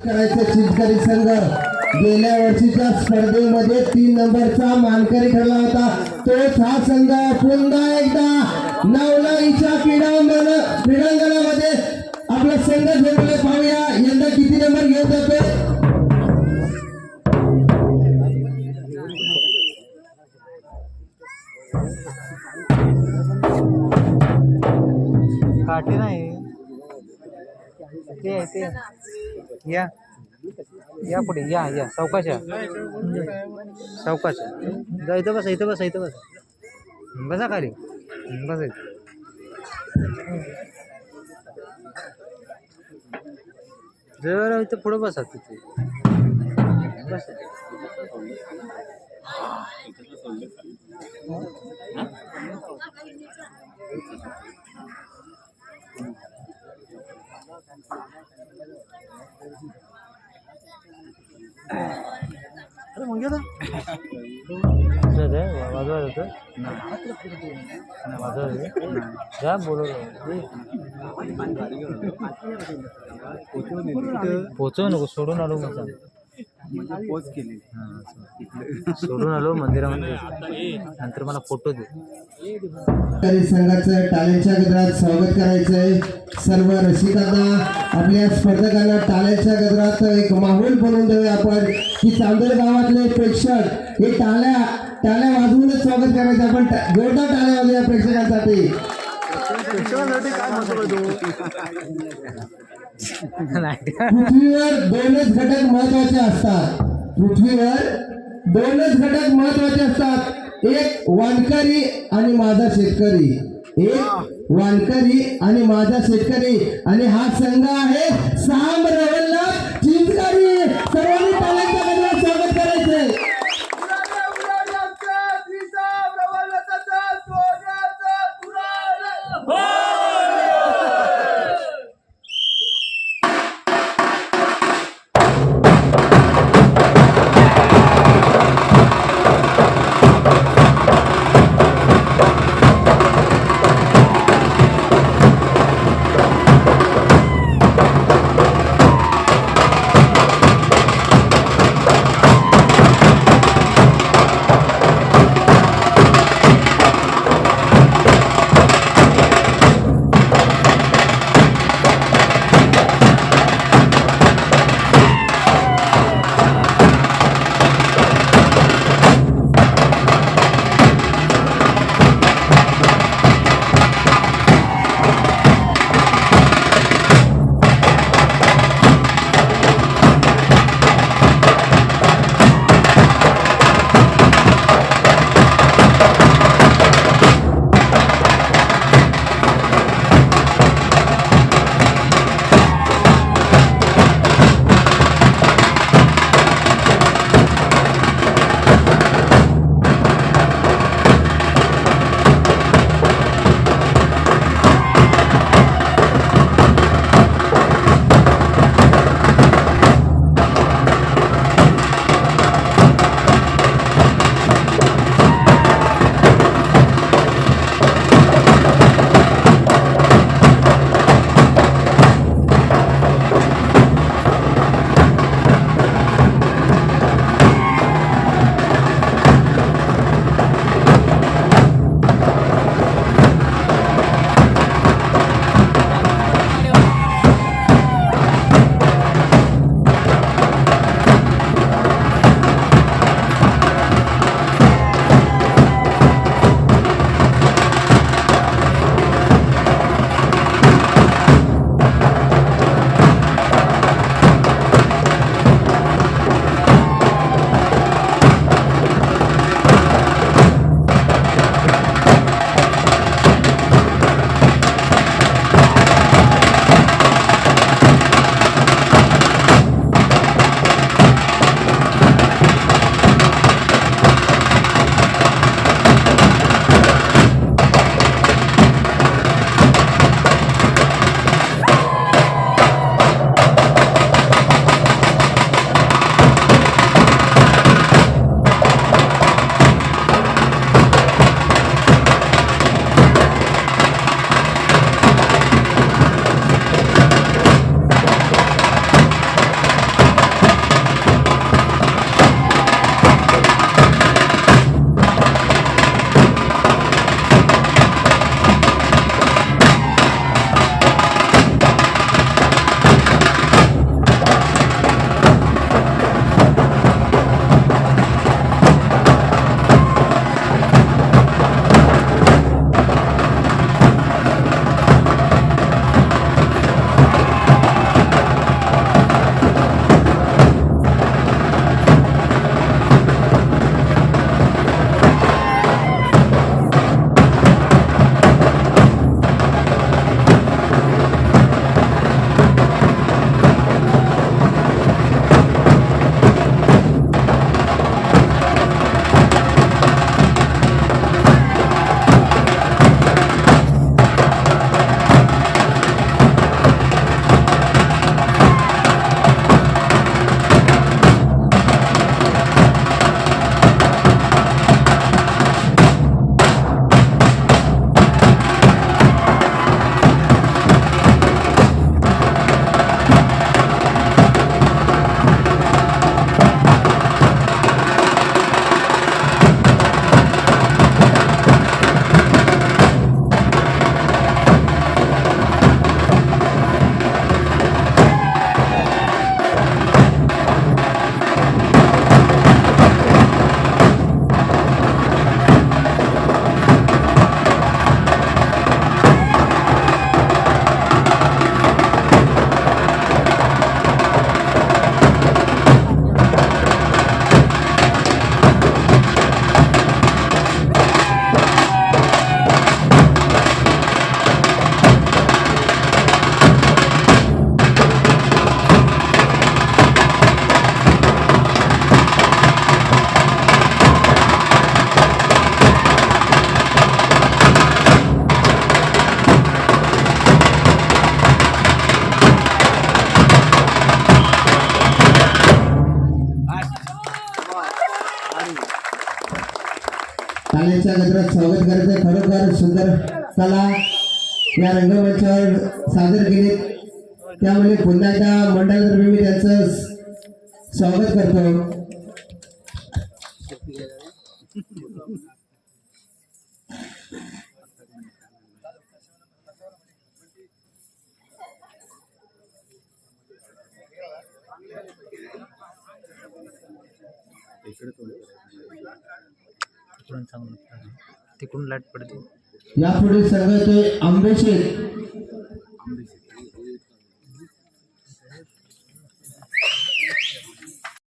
करायचे चितकरी संघ. गेल्या वर्षीच्या स्पर्धेमध्ये तीन नंबरचा मानकरी ठरला होता. तोच हा संघ पुन्हा एकदा नवलाईच्या क्रीडांगण क्रीडांगणामध्ये आपला संघ झेपले पाहूया यंदा किती नंबर घेऊन जातोय? काटे नाही. ते ते. या. या पुढे या या. सावकाश या सावकाश जा इथं बसा इथं बसा इथं बसा. बसा खाली. बसा इथं. जरा इथं पुढं बसा तिथे. बसा. वाजवा जातं वाजवा जा बोलवलं पोचव नको सोडून आलो मग. पोच केली सोडून आलो मंदिरामध्ये. नंतर मला फोटो दे. संघाचं टाळ्यांच्या गजरात स्वागत करायचंय. सर्व रसिकांना आपल्या स्पर्धकांना टाळ्यांच्या गजरात एक माहोल बनवून देऊया आपण. की चांदोर गावातले प्रेक्षक हे टाळ्या टाळ्या वाजवूनच स्वागत करायचं. आपण जोरदार टाळ्या वाजूया प्रेक्षकांसाठी. नाही पृथ्वीवर दोनच घटक महत्त्वाचे असतात. पृथ्वीवर दोनच घटक महत्त्वाचे असतात. एक वानकरी आणि माझा शेतकरी. एक वानकरी आणि माझा शेतकरी. आणि हा संघ आहे साम रवलनाथ सुंदर सुंदर कला या रंगमंचावर सादर केली त्यामुळे पुन्हा एकदा मंडळातर्फे मी त्यांचं स्वागत करतो. इकडे तिकडून चांगलं तिकडून लाइट पडते. यापुढे संघ ते आंबेशेत